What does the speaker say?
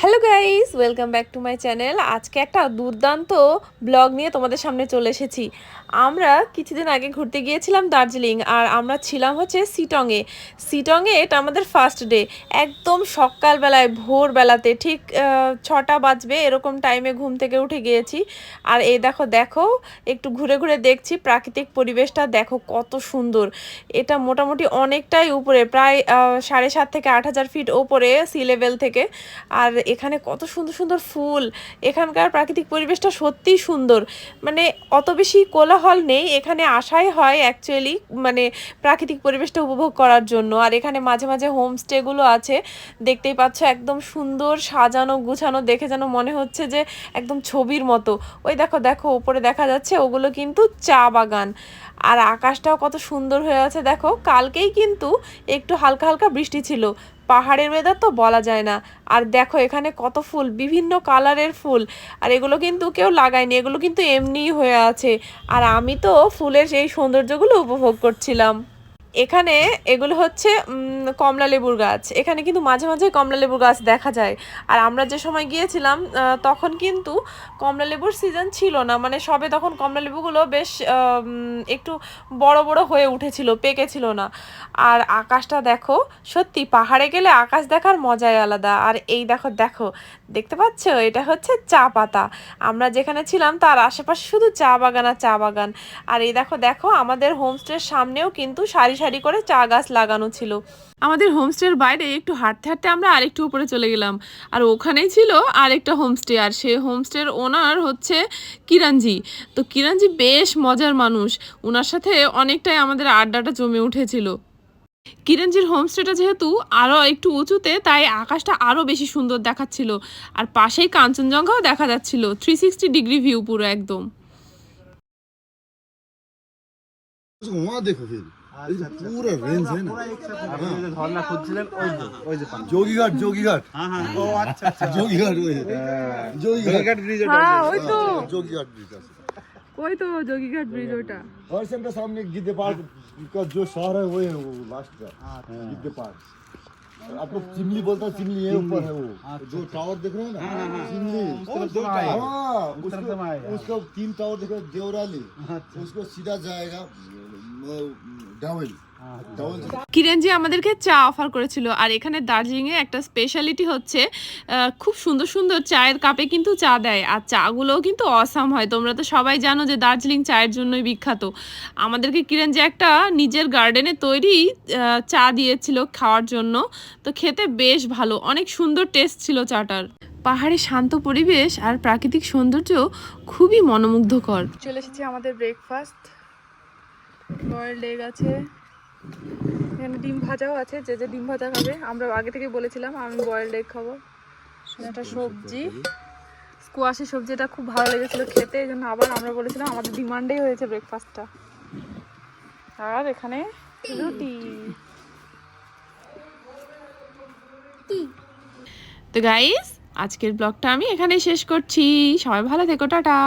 Hello guys welcome back to my channel আজকে একটা দুর্দান্ত ব্লগ নিয়ে তোমাদের সামনে চলে এসেছি। আমরা কিছুদিন আগে ঘুরতে গিয়েছিলাম দার্জিলিং আর আমরা ছিলাম হচ্ছে সিটংয়ে সিটংয়ে এটা আমাদের ফার্স্ট ডে একদম সকালবেলায়, ভোরবেলাতে ঠিক ছটা বাজবে এরকম টাইমে ঘুম থেকে উঠে গিয়েছি। আর এই দেখো দেখো, একটু ঘুরে ঘুরে দেখছি প্রাকৃতিক পরিবেশটা। দেখো কত সুন্দর। এটা মোটামুটি অনেকটাই উপরে, প্রায় সাড়ে সাত থেকে আট হাজার ফিট ওপরে সি লেভেল থেকে। আর এখানে কত সুন্দর সুন্দর ফুল, এখানকার প্রাকৃতিক পরিবেশটা সত্যিই সুন্দর। মানে অত বেশি কোলাহল নেই, এখানে আসাই হয় অ্যাকচুয়ালি মানে প্রাকৃতিক পরিবেশটা উপভোগ করার জন্য। আর এখানে মাঝে মাঝে হোমস্টেগুলো আছে, দেখতেই পাচ্ছ একদম সুন্দর সাজানো গুছানো, দেখে যেন মনে হচ্ছে যে একদম ছবির মতো। ওই দেখো দেখো, উপরে দেখা যাচ্ছে ওগুলো কিন্তু চা বাগান। আর আকাশটাও কত সুন্দর হয়ে আছে, দেখো। কালকেই কিন্তু একটু হালকা হালকা বৃষ্টি ছিল। পাহাড়ের ওয়েদার তো বলা যায় না। আর দেখো এখানে কত ফুল, বিভিন্ন কালারের ফুল। আর এগুলো কিন্তু কেউ লাগায়নি, এগুলো কিন্তু এমনিই হয়ে আছে। আর আমি তো ফুলের সেই সৌন্দর্যগুলো উপভোগ করছিলাম। এখানে এগুলো হচ্ছে কমলা লেবুর গাছ। এখানে কিন্তু মাঝে মাঝে কমলা লেবুর গাছ দেখা যায়। আর আমরা যে সময় গিয়েছিলাম তখন কিন্তু কমলা লেবুর সিজন ছিল না। মানে সবে তখন কমলা লেবুগুলো বেশ একটু বড় বড় হয়ে উঠেছিল পেকেছিল না। আর আকাশটা দেখো, সত্যি পাহাড়ে গেলে আকাশ দেখার মজাই আলাদা। আর এই দেখো দেখো, দেখতে পাচ্ছ? এটা হচ্ছে চা পাতা। আমরা যেখানে ছিলাম, তার আশেপাশে শুধু চা বাগান আর চা বাগান। আর এই দেখো দেখো, আমাদের হোমস্টের সামনেও কিন্তু সারি সারি করে চা গাছ লাগানো ছিল। আমাদের হোমস্টের বাইরে একটু হাঁটতে হাঁটতে আমরা আরেকটু উপরে চলে গেলাম। আর ওখানেই ছিল আরেকটা হোমস্টে, আর সে হোমস্টের ওনার হচ্ছে কিরাঞ্জি তো কিরাঞ্জি বেশ মজার মানুষ। ওনার সাথে অনেকটাই আমাদের আড্ডাটা জমে উঠেছিল। কিরণজির হোমস্টেটা যেহেতু আরও একটু উঁচুতে, তাই আকাশটা আরও বেশি সুন্দর দেখাচ্ছিল। আর পাশেই কাঞ্চনজঙ্ঘাও দেখা যাচ্ছিল থ্রি সিক্সটি ডিগ্রি ভিউ পুরো একদম। वहाँ देखो फिर ये तो पूरा रेंज है ना আপনি যে ঝর্ণা খুঁজছিলেন ওই যে ওই যে পানি जोगी घाट जोगी घाट হ্যাঁ হ্যাঁ ও আচ্ছা আচ্ছা जोगी घाट वो है जोगी घाट জয়ঘাট ব্রিজ হ্যাঁ ওই তো जोगी घाट ब्रिज है ওই তো যোগীঘাট ব্রিজ ওটা और सेंटर सामने गिद्दे पार्क का जो शहर है वो है वो लास्ट का गिद्दे पार्क आपको चिमली बोलता है चिमली है ऊपर है वो जो टावर देख रहे हो ना चिमली दो टावर। हाँ उस तरफ से उसको आएगा। उसका तीन टावर देखो देवराली उसको सीधा जाएगा डावल डावल से কিরেনজি আমাদেরকে চা অফার করেছিল, আর এখানে দার্জিলিংয়ে একটা স্পেশালিটি হচ্ছে খুব সুন্দর সুন্দর চায়ের কাপে কিন্তু চা দেয়, আর চাগুলোও কিন্তু অসাম হয়। তোমরা তো সবাই জানো যে দার্জিলিং চায়ের জন্যই বিখ্যাত। আমাদেরকে কিরেনজি একটা নিজের গার্ডেনে তৈরি চা দিয়েছিল খাওয়ার জন্য। তো খেতে বেশ ভালো, অনেক সুন্দর টেস্ট ছিল চাটার। পাহাড়ে শান্ত পরিবেশ আর প্রাকৃতিক সৌন্দর্য খুবই মনোমুগ্ধকর। চলে এসেছি আমাদের ব্রেকফাস্ট বয়েলড এগ আছে। এখানে ডিম ভাজাও আছে যে যে ডিম ভাজা খাবে। আমরা আগে থেকে বলেছিলাম আমি বয়েলড এগ খাব। একটা সবজি। স্কোয়াশের সবজি এটা খুব ভালো লেগেছিলো খেতে এই জন্য আবার আমরা বলেছিলাম আমাদের ডিমান্ডেই হয়েছে ব্রেকফাস্টটা। আর এখানে রুটি। তো গাইস আজকের ব্লগটা আমি এখানেই শেষ করছি। সবাই ভালো থেকো টাটা।